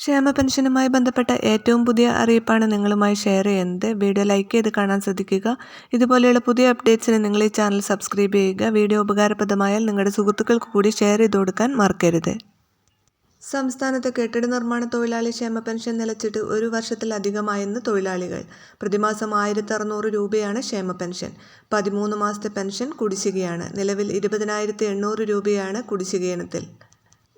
ക്ഷേമ പെൻഷനുമായി ബന്ധപ്പെട്ട ഏറ്റവും പുതിയ അറിയിപ്പാണ് നിങ്ങളുമായി ഷെയർ ചെയ്യുന്നത്. വീഡിയോ ലൈക്ക് ചെയ്ത് കാണാൻ ശ്രദ്ധിക്കുക. ഇതുപോലെയുള്ള പുതിയ അപ്ഡേറ്റ്സിന് നിങ്ങൾ ഈ ചാനൽ സബ്സ്ക്രൈബ് ചെയ്യുക. വീഡിയോ ഉപകാരപ്രദമായാൽ നിങ്ങളുടെ സുഹൃത്തുക്കൾക്ക് കൂടി ഷെയർ ചെയ്ത് കൊടുക്കാൻ മറക്കരുത്. സംസ്ഥാനത്ത് കെട്ടിട നിർമ്മാണ തൊഴിലാളി ക്ഷേമ പെൻഷൻ നിലച്ചിട്ട് ഒരു വർഷത്തിലധികമായെന്ന് തൊഴിലാളികൾ. പ്രതിമാസം ആയിരത്തി അറുന്നൂറ് രൂപയാണ് ക്ഷേമ പെൻഷൻ പതിമൂന്ന് മാസത്തെ പെൻഷൻ കുടിശ്ശികയാണ്. നിലവിൽ ഇരുപതിനായിരത്തി എണ്ണൂറ് രൂപയാണ് കുടിശ്ശികയിനത്തിൽ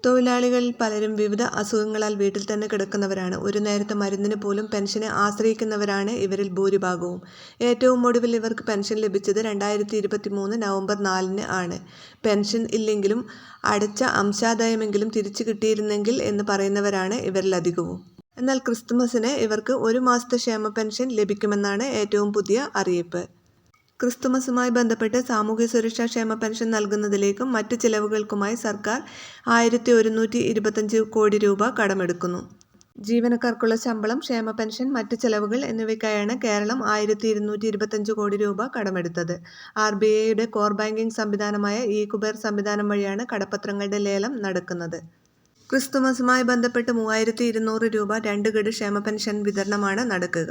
തൊഴിലാളികളിൽ പലരും വിവിധ അസുഖങ്ങളാൽ വീട്ടിൽ തന്നെ കിടക്കുന്നവരാണ്. ഒരു നേരത്തെ മരുന്നിന് പോലും പെൻഷനെ ആശ്രയിക്കുന്നവരാണ് ഇവരിൽ ഭൂരിഭാഗവും. ഏറ്റവും ഒടുവിൽ ഇവർക്ക് പെൻഷൻ ലഭിച്ചത് രണ്ടായിരത്തി ഇരുപത്തി മൂന്ന് നവംബർ നാലിന് ആണ്. പെൻഷൻ ഇല്ലെങ്കിലും അടച്ച അംശാദായമെങ്കിലും തിരിച്ചു കിട്ടിയിരുന്നെങ്കിൽ എന്ന് പറയുന്നവരാണ് ഇവരിലധികവും എന്നാൽ ക്രിസ്തുമസിന് ഇവർക്ക് ഒരു മാസത്തെ ക്ഷേമ പെൻഷൻ ലഭിക്കുമെന്നാണ് ഏറ്റവും പുതിയ അറിയിപ്പ്. ക്രിസ്തുമസുമായി ബന്ധപ്പെട്ട് സാമൂഹ്യ സുരക്ഷാ ക്ഷേമ പെൻഷൻ നൽകുന്നതിലേക്കും മറ്റ് ചിലവുകൾക്കുമായി സർക്കാർ ആയിരത്തി ഒരുന്നൂറ്റി ഇരുപത്തഞ്ച് കോടി രൂപ കടമെടുക്കുന്നു. ജീവനക്കാർക്കുള്ള ശമ്പളം ക്ഷേമ പെൻഷൻ മറ്റ് ചെലവുകൾ എന്നിവയ്ക്കായാണ് കേരളം ആയിരത്തി ഇരുന്നൂറ്റി ഇരുപത്തഞ്ച് കോടി രൂപ കടമെടുത്തത്. ആർ ബി ഐയുടെ കോർ ബാങ്കിംഗ് സംവിധാനമായ ഇ കുബേർ സംവിധാനം വഴിയാണ് കടപ്പത്രങ്ങളുടെ ലേലം നടക്കുന്നത്. ക്രിസ്തുമസുമായി ബന്ധപ്പെട്ട് മൂവായിരത്തി ഇരുന്നൂറ് രൂപ രണ്ട് ഗഡു ക്ഷേമ പെൻഷൻ വിതരണമാണ് നടക്കുക.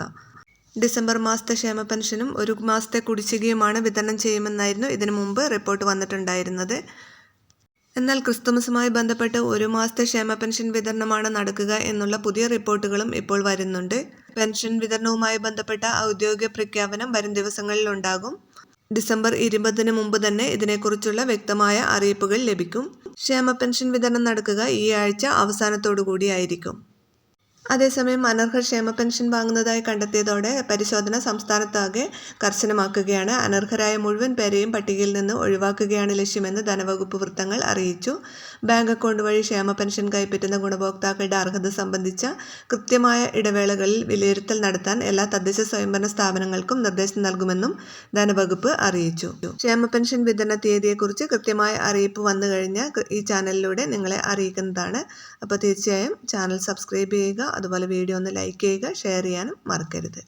ഡിസംബർ മാസത്തെ ക്ഷേമ പെൻഷനും ഒരു മാസത്തെ കുടിശ്ശികയുമാണ് വിതരണം ചെയ്യുമെന്നായിരുന്നു ഇതിനു മുമ്പ് റിപ്പോർട്ട് വന്നിട്ടുണ്ടായിരുന്നത്. എന്നാൽ ക്രിസ്തുമസുമായി ബന്ധപ്പെട്ട് ഒരു മാസത്തെ ക്ഷേമ പെൻഷൻ വിതരണമാണ് നടക്കുക എന്നുള്ള പുതിയ റിപ്പോർട്ടുകളും ഇപ്പോൾ വരുന്നുണ്ട്. പെൻഷൻ വിതരണവുമായി ബന്ധപ്പെട്ട ഔദ്യോഗിക പ്രഖ്യാപനം വരും ദിവസങ്ങളിൽ ഉണ്ടാകും. ഡിസംബർ ഇരുപതിന് മുമ്പ് തന്നെ ഇതിനെക്കുറിച്ചുള്ള വ്യക്തമായ അറിയിപ്പുകൾ ലഭിക്കും. ക്ഷേമ പെൻഷൻ വിതരണം നടക്കുക ഈ ആഴ്ച അവസാനത്തോടു കൂടിയായിരിക്കും അതേസമയം അനർഹ ക്ഷേമ പെൻഷൻ വാങ്ങുന്നതായി കണ്ടെത്തിയതോടെ പരിശോധന സംസ്ഥാനത്താകെ കർശനമാക്കുകയാണ്. അനർഹരായ മുഴുവൻ പേരെയും പട്ടികയിൽ നിന്ന് ഒഴിവാക്കുകയാണ് ലക്ഷ്യമെന്ന് ധനവകുപ്പ് വൃത്തങ്ങൾ അറിയിച്ചു. ബാങ്ക് അക്കൗണ്ട് വഴി ക്ഷേമ പെൻഷൻ കൈപ്പറ്റുന്ന ഗുണഭോക്താക്കളുടെ അർഹത സംബന്ധിച്ച കൃത്യമായ ഇടവേളകളിൽ വിലയിരുത്തൽ നടത്താൻ എല്ലാ തദ്ദേശ സ്വയംഭരണ സ്ഥാപനങ്ങൾക്കും നിർദ്ദേശം നൽകുമെന്നും ധനവകുപ്പ് അറിയിച്ചു. ക്ഷേമ പെൻഷൻ വിതരണ തീയതിയെക്കുറിച്ച് കൃത്യമായ അറിയിപ്പ് വന്നു കഴിഞ്ഞാൽ ഈ ചാനലിലൂടെ നിങ്ങളെ അറിയിക്കുന്നതാണ്. അപ്പോൾ തീർച്ചയായും ചാനൽ സബ്സ്ക്രൈബ് ചെയ്യുക അതുപോലെ വീഡിയോ ഒന്ന് ലൈക്ക് ചെയ്യുക ഷെയർ ചെയ്യാനും മറക്കരുത്.